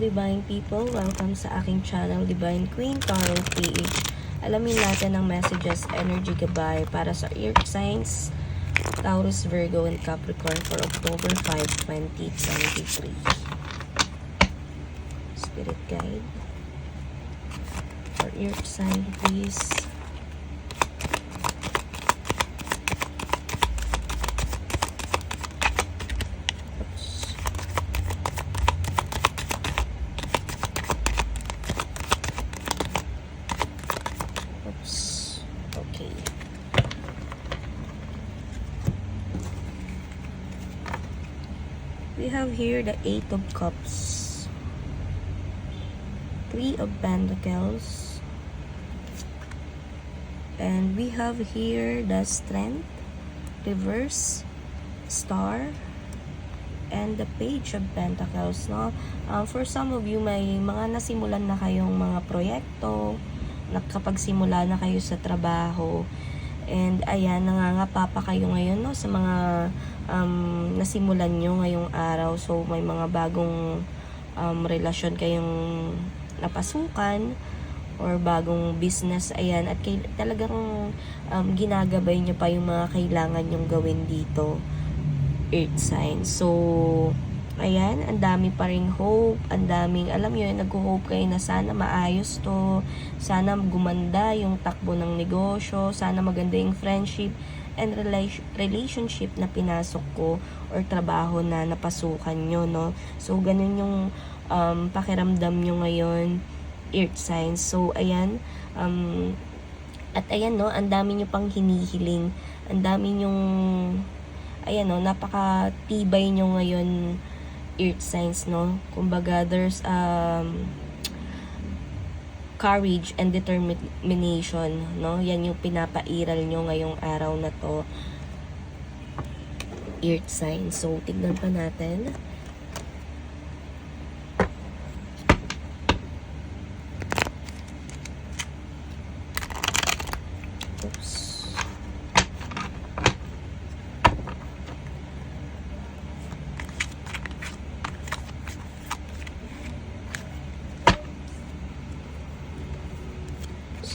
Divine People! Welcome sa aking channel Divine Queen Tarot PH. Alamin natin ang messages, energy gabay para sa earth signs, Taurus, Virgo, and Capricorn for October 5, 2023. Spirit guide. For earth sign, please. Oops. Oops. Okay. We have here the Eight of Cups. Three of Pentacles. And we have here the Strength, Reverse, Star, and the Page of Pentacles, no? Uh, for some of you, may mga nasimulan na kayong mga proyekto, nakapagsimula na kayo sa trabaho, and ayan, nangangapa pa kayo ngayon, no? Sa mga um, nasimulan nyo ngayong araw. So, may mga bagong um, relasyon kayong napasukan or bagong business, ayan. At kay, talagang um, ginagabay nyo pa yung mga kailangan nyong gawin dito earth sign. So, ayan, ang dami pa ring hope, ang daming, alam nyo, nag-hope kayo na sana maayos to, sana gumanda yung takbo ng negosyo, sana maganda yung friendship and rela- relationship na pinasok ko or trabaho na napasukan nyo, no? So, ganun yung um, pakiramdam nyo ngayon, earth signs. So, ayan, um, at ayan, no, ang dami nyo pang hinihiling, ang dami nyong ayan no, napaka-tibay nyo ngayon earth signs, no? Kumbaga, there's um, courage and determination, no? Yan yung pinapairal nyo ngayong araw na to earth sign. So, tignan pa natin. Oops.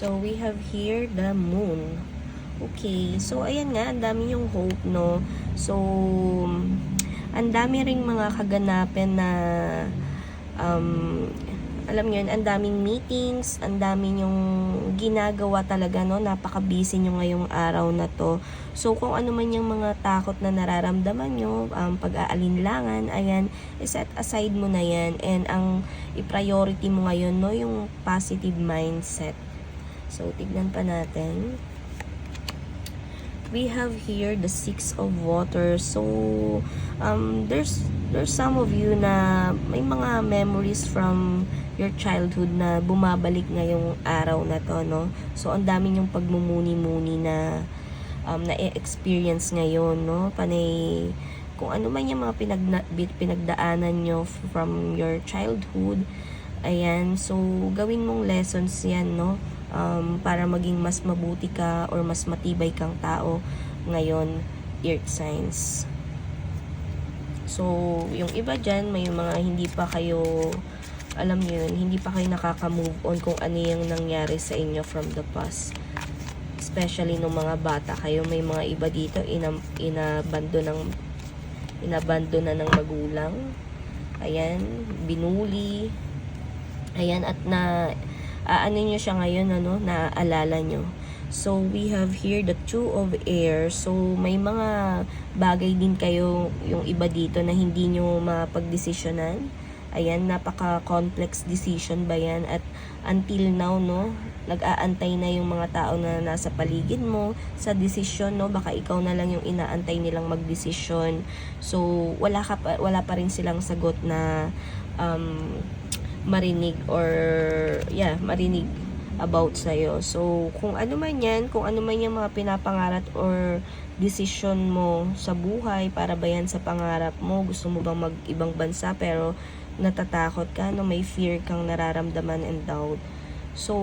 So, we have here the moon. Okay. So, ayan nga, ang dami yung hope, no? So, ang dami ring mga kaganapin na um, alam nyo yun, ang daming meetings, ang dami yung ginagawa talaga, no? Napaka-busy nyo ngayong araw na to. So, kung ano man yung mga takot na nararamdaman nyo, um, pag-aalinlangan, ayan, set aside mo na yan. And ang i-priority mo ngayon, no? Yung positive mindset. So, tignan pa natin. We have here the Six of Water. So, um, there's there's some of you na may mga memories from your childhood na bumabalik ngayong araw na to, no? So, ang dami yung pagmumuni-muni na um, na-experience ngayon, no? Panay kung ano man yung mga pinagna, pinagdaanan nyo from your childhood. Ayan, so gawin mong lessons yan, no? Um, para maging mas mabuti ka or mas matibay kang tao ngayon, earth signs. So, yung iba dyan, may mga hindi pa kayo, alam nyo yun, hindi pa kayo nakaka-move on kung ano yung nangyari sa inyo from the past. Especially nung mga bata kayo, may mga iba dito, ina, inabando ng, inabando na ng magulang. Ayan, binuli. Ayan, at na, ano nyo siya ngayon, ano, naaalala nyo. So, we have here the two of air. So, may mga bagay din kayo, yung iba dito, na hindi nyo mapagdesisyonan. Ayan, napaka-complex decision ba yan? At until now, no, nag-aantay na yung mga tao na nasa paligid mo sa desisyon, no? Baka ikaw na lang yung inaantay nilang magdesisyon. So, wala, ka pa, wala pa rin silang sagot na um, marinig or, yeah, marinig about sa'yo. So, kung ano man yan, kung ano man yung mga pinapangarap or decision mo sa buhay para ba yan sa pangarap mo, gusto mo bang mag-ibang bansa pero natatakot ka, no? may fear kang nararamdaman and doubt. So,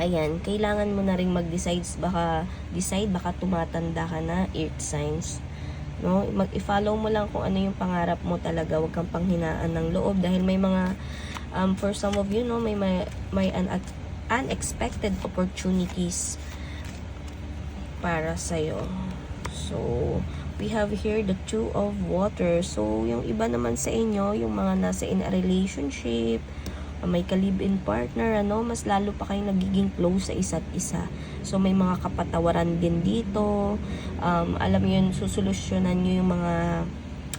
ayan, kailangan mo na rin mag-decide, baka, decide, baka tumatanda ka na, earth signs. No? Mag i-follow mo lang kung ano yung pangarap mo talaga, wag kang panghinaan ng loob dahil may mga um, for some of you, no, may may, may un- unexpected opportunities para sa So, we have here the two of water. So, yung iba naman sa inyo, yung mga nasa in a relationship, may ka-live-in partner, ano, mas lalo pa kayong nagiging close sa isa't isa. So, may mga kapatawaran din dito. Um, alam mo yun, susolusyonan nyo yung mga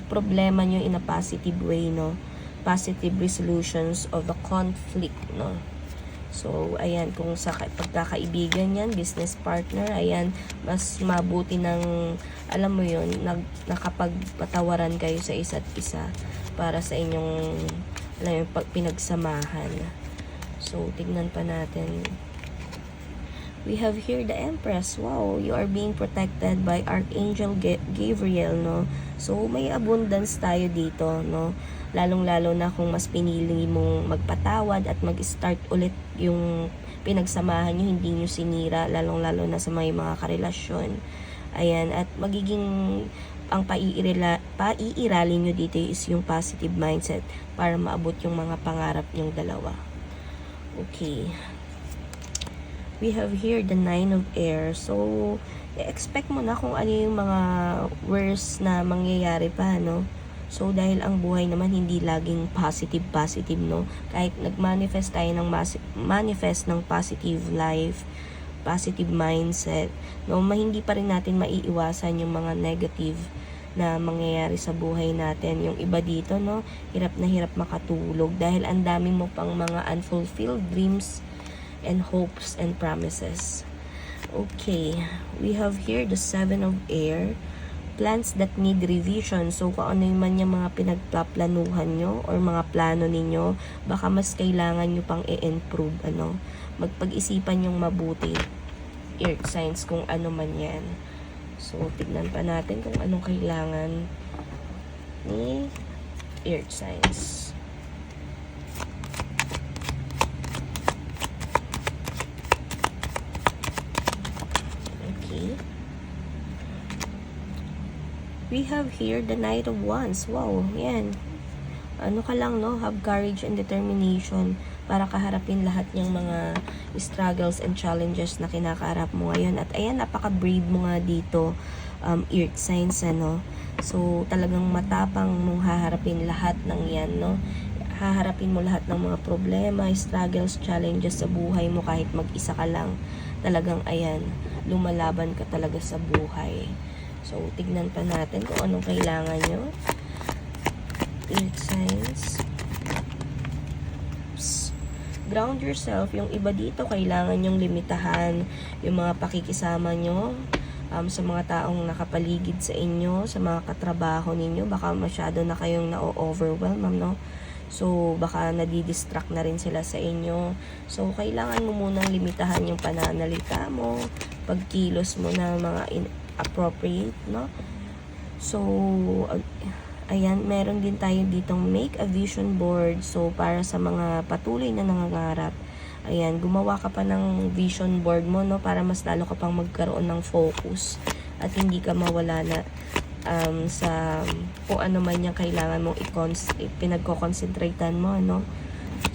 problema nyo in a positive way, no? Positive resolutions of the conflict, no? So, ayan, kung sa ka- pagkakaibigan yan, business partner, ayan, mas mabuti ng, alam mo yun, nag, nakapagpatawaran kayo sa isa't isa para sa inyong, alam mo, pinagsamahan. So, tignan pa natin. We have here the Empress. Wow, you are being protected by Archangel Ga- Gabriel, no? So, may abundance tayo dito, no? Lalong-lalo na kung mas pinili mong magpatawad at mag-start ulit yung pinagsamahan nyo, hindi nyo sinira, lalong-lalo na sa may mga karelasyon. Ayan, at magiging ang paiirala, paiiralin nyo dito is yung positive mindset para maabot yung mga pangarap nyong dalawa. Okay we have here the nine of air. So, expect mo na kung ano yung mga worst na mangyayari pa, no? So, dahil ang buhay naman hindi laging positive, positive, no? Kahit nag-manifest tayo ng manifest ng positive life, positive mindset, no? Hindi pa rin natin maiiwasan yung mga negative na mangyayari sa buhay natin. Yung iba dito, no? Hirap na hirap makatulog dahil ang dami mo pang mga unfulfilled dreams, and hopes and promises. Okay, we have here the seven of air. Plans that need revision. So, kung ano yung man yung mga pinagpaplanuhan nyo or mga plano ninyo, baka mas kailangan nyo pang i-improve, ano. Magpag-isipan yung mabuti. Earth signs kung ano man yan. So, tignan pa natin kung anong kailangan ni earth signs. Okay. We have here the Knight of Wands. Wow, yan. Ano ka lang, no? Have courage and determination para kaharapin lahat ng mga struggles and challenges na kinakaharap mo ngayon. At ayan, napaka-brave mo nga dito, um, earth signs, ano? So, talagang matapang mong haharapin lahat ng yan, no? Haharapin mo lahat ng mga problema, struggles, challenges sa buhay mo kahit mag-isa ka lang. Talagang, ayan, lumalaban ka talaga sa buhay. So, tignan pa natin kung anong kailangan nyo. Earth signs. Oops. Ground yourself. Yung iba dito, kailangan yung limitahan yung mga pakikisama nyo um, sa mga taong nakapaligid sa inyo, sa mga katrabaho ninyo. Baka masyado na kayong na-overwhelm, ma'am, no? So, baka nadidistract na rin sila sa inyo. So, kailangan mo munang limitahan yung pananalita mo, pagkilos mo na mga inappropriate, no? So, ayan, meron din tayo ditong make a vision board. So, para sa mga patuloy na nangangarap, ayan, gumawa ka pa ng vision board mo, no? Para mas lalo ka pang magkaroon ng focus at hindi ka mawala na um, sa kung ano man yung kailangan mong pinagko-concentratean mo, no?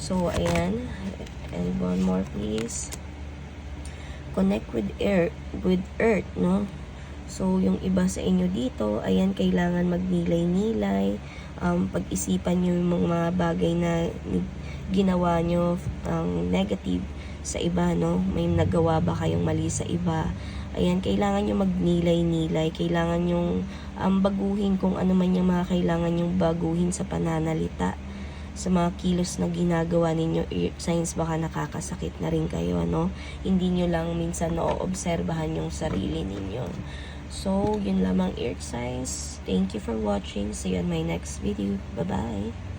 So, ayan. And one more, please. Connect with air, with earth, no? So, yung iba sa inyo dito, ayan, kailangan magnilay-nilay, um, pag-isipan nyo yung mga bagay na ginawa nyo ang negative sa iba, no? May nagawa ba kayong mali sa iba? Ayan, kailangan nyo magnilay-nilay, kailangan yung um, baguhin kung ano man yung mga kailangan yung baguhin sa pananalita. Sa mga kilos na ginagawa ninyo signs baka nakakasakit na rin kayo no? Hindi nyo lang minsan naoobserbahan yung sarili ninyo so yun lamang ear signs thank you for watching. See you on my next video. Bye bye